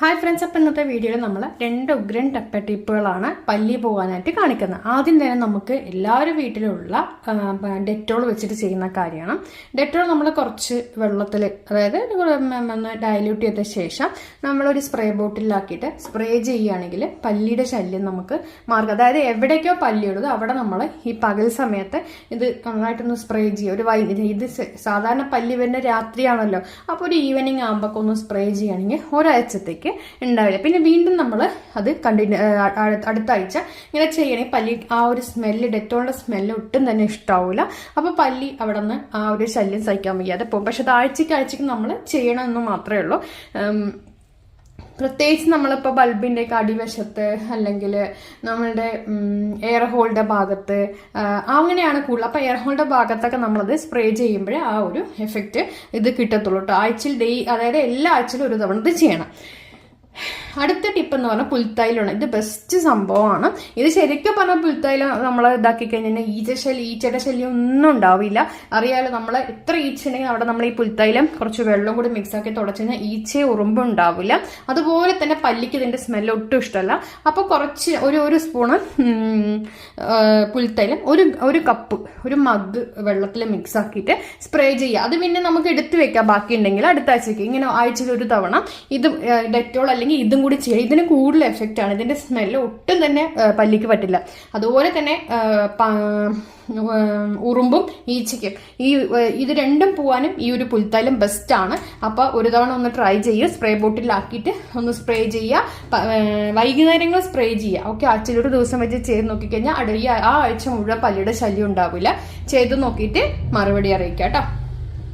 Hi friends അപ്പം ഇന്നത്തെ വീഡിയോയിൽ നമ്മൾ രണ്ട് ഉഗ്രൻ ടപ്പ ടിപ്പുകളാണ് പല്ലി പോകാനായിട്ട് കാണിക്കുന്നത്. ആദ്യം തന്നെ നമുക്ക് എല്ലാവരും വീട്ടിലുള്ള ഡെറ്റോൾ വെച്ചിട്ട് ചെയ്യുന്ന കാര്യമാണ്. ഡെറ്റോൾ നമ്മൾ കുറച്ച് വെള്ളത്തിൽ അതായത് ഒന്ന് ഡയല്യൂട്ട് ചെയ്ത ശേഷം നമ്മളൊരു സ്പ്രേ ബോട്ടിലാക്കിയിട്ട് സ്പ്രേ ചെയ്യുകയാണെങ്കിൽ പല്ലിയുടെ ശല്യം നമുക്ക് മാർഗം അതായത് എവിടേക്കോ പല്ലിയുള്ളത് അവിടെ നമ്മൾ ഈ പകൽ സമയത്ത് ഇത് നന്നായിട്ടൊന്ന് സ്പ്രേ ചെയ്യുക. ഒരു വൈ ഇത് സാധാരണ പല്ലി വരുന്ന രാത്രിയാണല്ലോ. അപ്പോൾ ഒരു ഈവനിങ് ആകുമ്പോൾ ഒന്ന് സ്പ്രേ ചെയ്യുകയാണെങ്കിൽ ഒരാഴ്ചത്തേക്ക് ഉണ്ടാവില്ല. പിന്നെ വീണ്ടും നമ്മൾ അത് കണ്ടിന്യൂ അടുത്ത ആഴ്ച ഇങ്ങനെ ചെയ്യണേ പല്ലി ആ ഒരു സ്മെല്ല് ഡെറ്റോളിന്റെ സ്മെല്ല് ഒട്ടും തന്നെ ഇഷ്ടാവില്ല അപ്പോൾ പല്ലി അവിടെ നിന്ന് ആ ഒരു ശല്യം സഹിക്കാൻ വയ്യാതെ പോകും. പക്ഷെ അത് ആഴ്ചയ്ക്ക് ആഴ്ചയ്ക്ക് നമ്മൾ ചെയ്യണമെന്ന് മാത്രമേ ഉള്ളൂ. പ്രത്യേകിച്ച് നമ്മളിപ്പോൾ ബൾബിന്റെ ഒക്കെ അടിവശത്ത് അല്ലെങ്കിൽ നമ്മളുടെ എയർ ഹോളിന്റെ ഭാഗത്ത് അങ്ങനെയാണ് കൂടുതൽ. അപ്പോൾ എയർ ഹോളിന്റെ ഭാഗത്തൊക്കെ നമ്മളത് സ്പ്രേ ചെയ്യുമ്പോഴേ ആ ഒരു എഫക്റ്റ് ഇത് കിട്ടത്തുള്ളൂ കേട്ടോ ആഴ്ചയിൽ ഡേ അതായത് എല്ലാ ആഴ്ചയിലും ഒരു തവണ ഇത് ചെയ്യണം. അടുത്ത ടിപ്പ് എന്ന് പറഞ്ഞാൽ പുൽത്തൈലാണ്. ഇത് ബെസ്റ്റ് സംഭവമാണ്. ഇത് ശരിക്കും പറഞ്ഞാൽ പുൽത്തൈല നമ്മൾ ഇതാക്കി കഴിഞ്ഞാൽ ഈച്ച ശല്യം ഈച്ചയുടെ ശല്യം ഒന്നും ഉണ്ടാവില്ല. അറിയാലോ നമ്മൾ എത്ര ഈച്ച ഉണ്ടെങ്കിൽ അവിടെ നമ്മൾ ഈ പുൽത്തൈലം കുറച്ച് വെള്ളം കൂടി മിക്സ് ആക്കി തുടച്ചു കഴിഞ്ഞാൽ ഈച്ചയെ ഉറുമ്പ് ഉണ്ടാവില്ല. അതുപോലെ തന്നെ പല്ലിക്ക് ഇതിന്റെ സ്മെല്ല് ഒട്ടും ഇഷ്ടമല്ല. അപ്പോൾ കുറച്ച് ഒരു ഒരു സ്പൂണ് പുൽത്തൈലം ഒരു ഒരു കപ്പ് ഒരു മഗ് വെള്ളത്തിൽ മിക്സ് ആക്കിയിട്ട് സ്പ്രേ ചെയ്യുക. അത് പിന്നെ നമുക്ക് എടുത്തു വെക്കാം. ബാക്കി ഉണ്ടെങ്കിൽ അടുത്ത ആഴ്ചയ്ക്ക് ഇങ്ങനെ ആഴ്ചയിൽ ഒരു തവണ. ഇത് ഡെറ്റോൾ ഇതും കൂടി ചെയ്യുക ഇതിന് കൂടുതൽ എഫക്റ്റ് ആണ്. ഇതിന്റെ സ്മെല്ല് ഒട്ടും തന്നെ പല്ലിക്ക് പറ്റില്ല. അതുപോലെ തന്നെ ഉറുമ്പും ഈച്ചയ്ക്കും. ഈ ഇത് രണ്ടും പോവാനും ഈ ഒരു പുൽത്താലും ബെസ്റ്റ് ആണ്. അപ്പൊ ഒരു തവണ ഒന്ന് ട്രൈ ചെയ്യുക. സ്പ്രേ ബോട്ടിലാക്കിയിട്ട് ഒന്ന് സ്പ്രേ ചെയ്യുക. വൈകുന്നേരങ്ങൾ സ്പ്രേ ചെയ്യുക. ഓക്കെ ആഴ്ചയിൽ ഒരു ദിവസം വെച്ച് ചെയ്ത് നോക്കിക്കഴിഞ്ഞാൽ അടിയ ആ ആഴ്ച മുഴുവൻ പല്ലിയുടെ ശല്യം ഉണ്ടാവില്ല. ചെയ്ത് നോക്കിയിട്ട് മറുപടി അറിയിക്കാം കേട്ടോ.